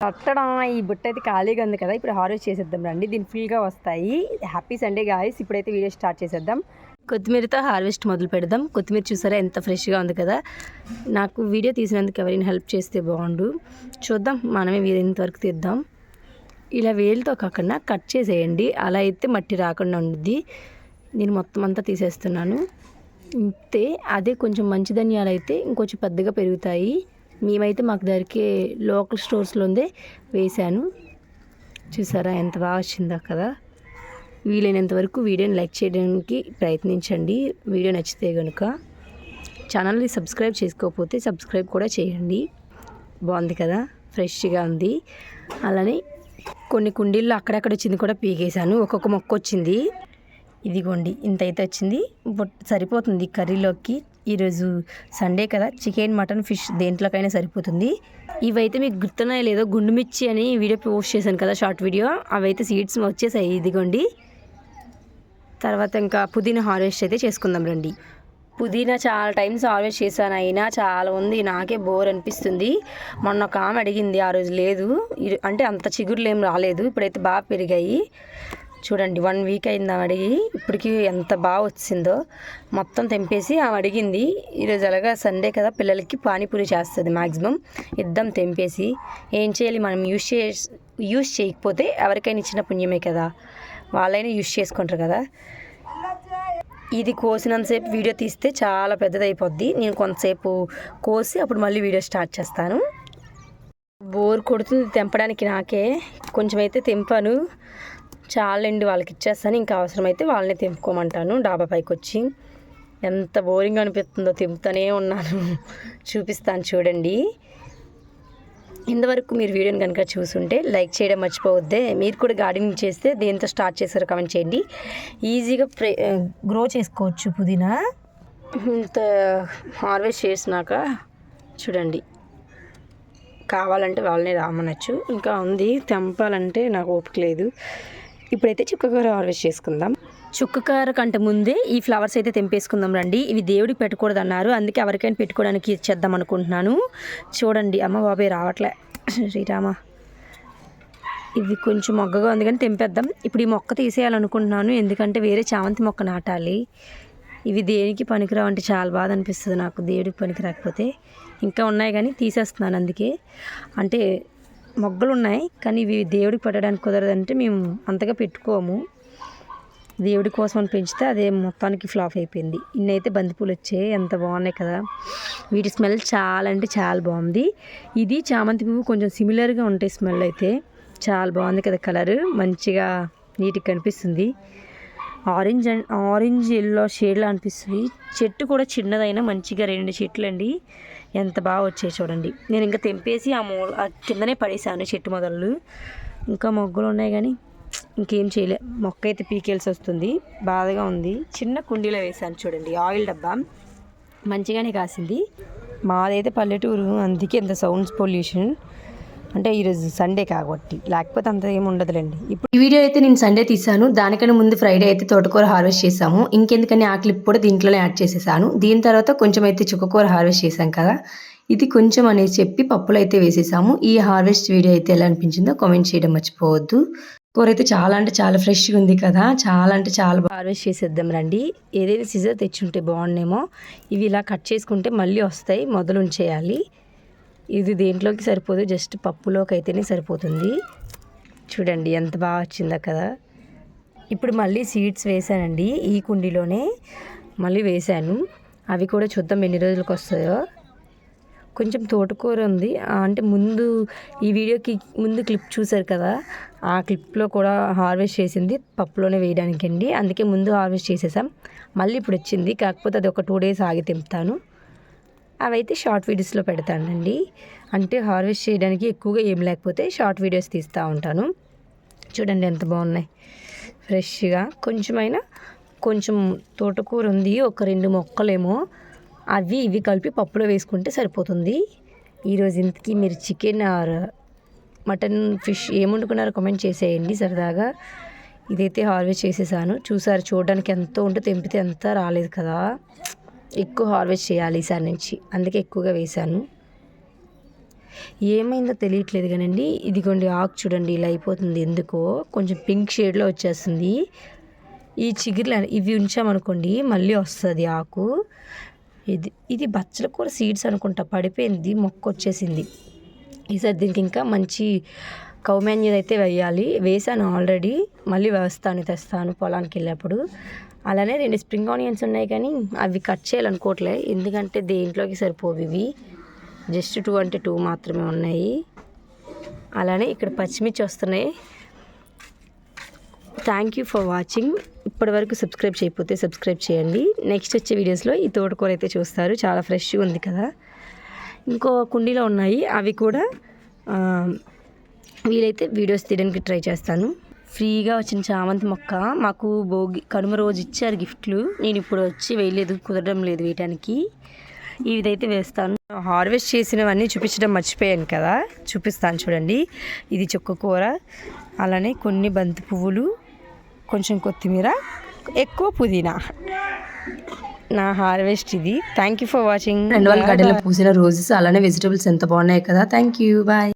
కట్టడం ఈ బుట్ట అయితే ఖాళీగా ఉంది కదా ఇప్పుడు హార్వెస్ట్ చేసేద్దాం రండి. దీని ఫుల్గా వస్తాయి. Happy Sunday guys. ఇప్పుడైతే వీడియో స్టార్ట్ చేసేద్దాం. కొత్తిమీరతో హార్వెస్ట్ మొదలు పెడదాం. కొత్తిమీర చూసారా ఎంత ఫ్రెష్గా ఉంది కదా. నాకు వీడియో తీసినందుకు ఎవరైనా హెల్ప్ చేస్తే బాగుండు. చూద్దాం మనమే ఇంతవరకు తీద్దాం. ఇలా వేలుతో కాకుండా కట్ చేసేయండి. అలా అయితే మట్టి రాకుండా ఉండుద్ది. నేను మొత్తం అంతా తీసేస్తున్నాను. ఇంతే అదే కొంచెం మంచి ధనియాలు అయితే ఇంకొంచెం పెద్దగా పెరుగుతాయి. మేమైతే మాకు దొరికే లోకల్ స్టోర్స్లో ఉందే వేశాను. చూసారా ఎంత బాగా వచ్చిందో కదా. వీలైనంత వరకు వీడియోని లైక్ చేయడానికి ప్రయత్నించండి. వీడియో నచ్చితే కనుక ఛానల్ని సబ్స్క్రైబ్ చేసుకోకపోతే సబ్స్క్రైబ్ కూడా చేయండి. బాగుంది కదా ఫ్రెష్గా ఉంది. అలానే కొన్ని కుండీల్లో అక్కడక్కడ వచ్చింది కూడా పీకేశాను. ఒక్కొక్క మొక్క వచ్చింది. ఇదిగోండి ఇంత అయితే వచ్చింది. సరిపోతుంది కర్రీలోకి. ఈరోజు సండే కదా చికెన్ మటన్ ఫిష్ దేంట్లోకైనా సరిపోతుంది. ఇవైతే మీకు గుర్తున్నాయి లేదో గుండు మిర్చి అని వీడియో పోస్ట్ చేశాను కదా షార్ట్ వీడియో. అవైతే సీడ్స్ వచ్చేసాయి ఇదిగోండి. తర్వాత ఇంకా పుదీనా హార్వెస్ట్ అయితే చేసుకుందాం రండి. పుదీనా చాలా టైమ్స్ హార్వెస్ట్ చేశాను అయినా చాలా ఉంది నాకే బోర్ అనిపిస్తుంది. మొన్న ఒక ఆమె అడిగింది ఆ రోజు లేదు. అంటే అంత చిగురులు ఏం రాలేదు ఇప్పుడైతే బాగా పెరిగాయి. చూడండి వన్ వీక్ అయింది ఆమె అడిగి ఇప్పటికి ఎంత బాగా వచ్చిందో. మొత్తం తెంపేసి ఆమె అడిగింది ఈరోజు అలాగా సండే కదా పిల్లలకి పానీపూరి చేస్తుంది మ్యాక్సిమం ఇద్దాం తెంపేసి. ఏం చేయాలి మనం? యూస్ చే యూస్ చేయకపోతే ఎవరికైనా ఇచ్చిన పుణ్యమే కదా. వాళ్ళైనా యూస్ చేసుకుంటారు కదా. ఇది కోసినంతసేపు వీడియో తీస్తే చాలా పెద్దదైపోద్ది. నేను కొంతసేపు కోసి అప్పుడు మళ్ళీ వీడియో స్టార్ట్ చేస్తాను. బోర్ కొడుతుంది తెంపడానికి నాకే. కొంచెం అయితే తెంపాను. చాలండి వాళ్ళకి ఇచ్చేస్తాను. ఇంకా అవసరమైతే వాళ్ళని తెంపుకోమంటాను డాబా పైకి వచ్చి ఎంత బోరింగ్ అనిపిస్తుందో తెంపుతూనే ఉన్నాను. చూపిస్తాను చూడండి. ఇంతవరకు మీరు వీడియోని కనుక చూసుంటే లైక్ చేయడం మర్చిపోవద్దే. మీరు కూడా గార్డెనింగ్ చేస్తే దేంతో స్టార్ట్ చేశారు కమెంట్ చేయండి. ఈజీగా ప్రే గ్రో చేసుకోవచ్చు పుదీనా. ఇంత హార్వెస్ట్ చేసినాక చూడండి. కావాలంటే వాళ్ళని రామనొచ్చు. ఇంకా ఉంది. తెంపాలంటే నాకు ఓపిక లేదు. ఇప్పుడైతే చుక్కకూర హార్వెస్ట్ చేసుకుందాం. చుక్కకూర కంటే ముందే ఈ ఫ్లవర్స్ అయితే తెంపేసుకుందాం రండి. ఇవి దేవుడికి పెట్టకూడదు అన్నారు అందుకే ఎవరికైనా పెట్టుకోవడానికి ఇచ్చేద్దాం అనుకుంటున్నాను. చూడండి అమ్మ బాబాయ్ రావట్లే. శ్రీరామ ఇవి కొంచెం మొగ్గగా ఉంది కానీ తెంపేద్దాం. ఇప్పుడు ఈ మొక్క తీసేయాలనుకుంటున్నాను. ఎందుకంటే వేరే చామంతి మొక్క నాటాలి. ఇవి దేనికి పనికిరావు అంటే చాలా బాధ అనిపిస్తుంది నాకు. దేవుడికి పనికి రాకపోతే. ఇంకా ఉన్నాయి కానీ తీసేస్తున్నాను అందుకే. అంటే మొగ్గలు ఉన్నాయి కానీ ఇవి దేవుడికి పెట్టడానికి కుదరదంటే మేము అంతగా పెట్టుకోము. దేవుడి కోసం అని పెంచితే అదే మొత్తానికి ఫ్లాప్ అయిపోయింది. ఇన్ని అయితే బంతిపూలు వచ్చాయి ఎంత బాగున్నాయి కదా. వీటి స్మెల్ చాలా అంటే చాలా బాగుంది. ఇది చామంతి పువ్వు కొంచెం సిమిలర్గా ఉంటాయి స్మెల్ అయితే. చాలా బాగుంది కదా కలర్ మంచిగా నీట్గా కనిపిస్తుంది. ఆరెంజ్ అండ్ ఆరెంజ్ ఎల్లో షేడ్లో అనిపిస్తుంది. చెట్టు కూడా చిన్నదైనా మంచిగా రెండు చెట్లు అండి ఎంత బాగా వచ్చాయి చూడండి. నేను ఇంకా తెంపేసి ఆ మూ ఆ కిందనే పడేసాను చెట్టు మొదలు. ఇంకా మొగ్గలు ఉన్నాయి కానీ ఇంకేం చేయలే. మొక్క అయితే పీకేల్సి వస్తుంది. బాధగా ఉంది. చిన్న కుండీలో వేసాను చూడండి. ఆయిల్ డబ్బా. మంచిగానే కాసింది. మాదైతే పల్లెటూరు. అందుకే ఇంత సౌండ్స్ పొల్యూషన్. అంటే ఈరోజు సండే కాబట్టి. లేకపోతే అంత ఏమి ఉండదులేండి. ఇప్పుడు ఈ వీడియో అయితే నేను సండే తీసాను దానికన్నా ముందు ఫ్రైడే అయితే తోటకూర హార్వెస్ట్ చేసాము ఇంకెందుకని ఆ క్లిప్ కూడా దీంట్లోనే యాడ్ చేసేసాను. దీని తర్వాత కొంచెం అయితే చుక్కకూర హార్వెస్ట్ చేశాం కదా. ఇది కొంచెం అనేది చెప్పి పప్పులు అయితే వేసేసాము. ఈ హార్వెస్ట్ వీడియో అయితే ఎలా అనిపించిందో కామెంట్ చేయడం మర్చిపోవద్దు. కూర అయితే చాలా అంటే చాలా ఫ్రెష్గా ఉంది కదా. చాలా అంటే చాలా బాగా హార్వెస్ట్ చేసేద్దాం రండి. ఏదైతే సిజర్ తెచ్చుంటే బాగుండేమో ఇవి ఇలా కట్ చేసుకుంటే మళ్ళీ వస్తాయి. మొదలు ఉంచేయాలి. ఇది దేంట్లోకి సరిపోదు? జస్ట్ పప్పులోకి అయితేనే సరిపోతుంది. చూడండి ఎంత బాగా వచ్చిందో కదా ఇప్పుడు మళ్ళీ సీడ్స్ వేసానండి ఈ కుండీలోనే మళ్ళీ వేసాను అవి కూడా చూద్దాం ఎన్ని రోజులకు వస్తాయో. కొంచెం తోటకూర ఉంది. అంటే ముందు ఈ వీడియోకి ముందు క్లిప్ చూసారు కదా? ఆ క్లిప్లో కూడా హార్వెస్ట్ చేసింది పప్పులోనే వేయడానికి అండి అందుకే ముందు హార్వెస్ట్ చేసేసాం. మళ్ళీ ఇప్పుడు వచ్చింది. కాకపోతే అది ఒక టూ డేస్ ఆగి తెంపుతాను. అవైతే షార్ట్ వీడియోస్లో పెడతానండి. అంటే హార్వెస్ట్ చేయడానికి ఎక్కువగా ఏం లేకపోతే షార్ట్ వీడియోస్ తీస్తూ ఉంటాను. చూడండి ఎంత బాగున్నాయి. ఫ్రెష్గా. కొంచెమైనా కొంచెం తోటకూర ఉంది ఒక రెండు మొక్కలేమో అవి ఇవి కలిపి పప్పులో వేసుకుంటే సరిపోతుంది. ఈరోజు ఇంతకీ మీరు చికెన్ ఆర్ మటన్ ఫిష్ ఏముండుకున్నారో కమెంట్ చేసేయండి సరదాగా. ఇదైతే హార్వెస్ట్ చేసేసాను. చూసారు చూడడానికి ఎంతో ఉంటే తెంపితే ఎంత రాలేదు కదా. ఎక్కువ హార్వెస్ట్ చేయాలి ఈసారి నుంచి. అందుకే ఎక్కువగా వేశాను. ఏమైందో తెలియట్లేదు కానండి. ఇదిగోండి ఆకు చూడండి ఇలా అయిపోతుంది ఎందుకో. కొంచెం పింక్ షేడ్లో వచ్చేస్తుంది. ఈ చిగురులు ఇవి ఉంచామనుకోండి మళ్ళీ వస్తుంది ఆకు. ఇది ఇది బచ్చల కూర సీడ్స్ అనుకుంటా. పడిపోయింది మొక్క వచ్చేసింది ఈసారి దీనికి ఇంకా మంచి కౌమాన్యుది అయితే వేయాలి వేసాను ఆల్రెడీ. మళ్ళీ వేస్తాను తెస్తాను పొలానికి వెళ్ళేప్పుడు. అలానే రెండు స్ప్రింగ్ ఆనియన్స్ ఉన్నాయి కానీ అవి కట్ చేయాలనుకోవట్లే. ఎందుకంటే దేంట్లోకి సరిపోవు ఇవి. జస్ట్ టూ అంటే టూ మాత్రమే ఉన్నాయి. అలానే ఇక్కడ పచ్చిమిర్చి వస్తున్నాయి. థ్యాంక్ యూ ఫర్ వాచింగ్ ఇప్పటివరకు సబ్స్క్రైబ్ చేయకపోతే సబ్స్క్రైబ్ చేయండి. నెక్స్ట్ వచ్చే వీడియోస్లో ఈ తోటకూర అయితే చూస్తారు. చాలా ఫ్రెష్గా ఉంది కదా. ఇంకో కుండీలో ఉన్నాయి. అవి కూడా వీలైతే వీడియోస్ తీయడానికి ట్రై చేస్తాను. ఫ్రీగా వచ్చిన చామంతి మొక్క మాకు భోగి కనుమ రోజు ఇచ్చారు గిఫ్ట్లు. నేను ఇప్పుడు వచ్చి వేయలేదు కుదరడం లేదు వేయటానికి. ఇదైతే వేస్తాను. హార్వెస్ట్ చేసినవన్నీ చూపించడం మర్చిపోయాను కదా. చూపిస్తాను చూడండి. ఇది చుక్క కూర అలానే కొన్ని బంతి పువ్వులు కొంచెం కొత్తిమీర ఎక్కువ పుదీనా. నా హార్వెస్ట్ ఇది. థ్యాంక్ యూ ఫర్ వాచింగ్ రెండు వాళ్ళ గడ్డలో పూసిన రోజెస్ అలానే వెజిటబుల్స్ ఎంత బాగున్నాయి కదా. Thank you bye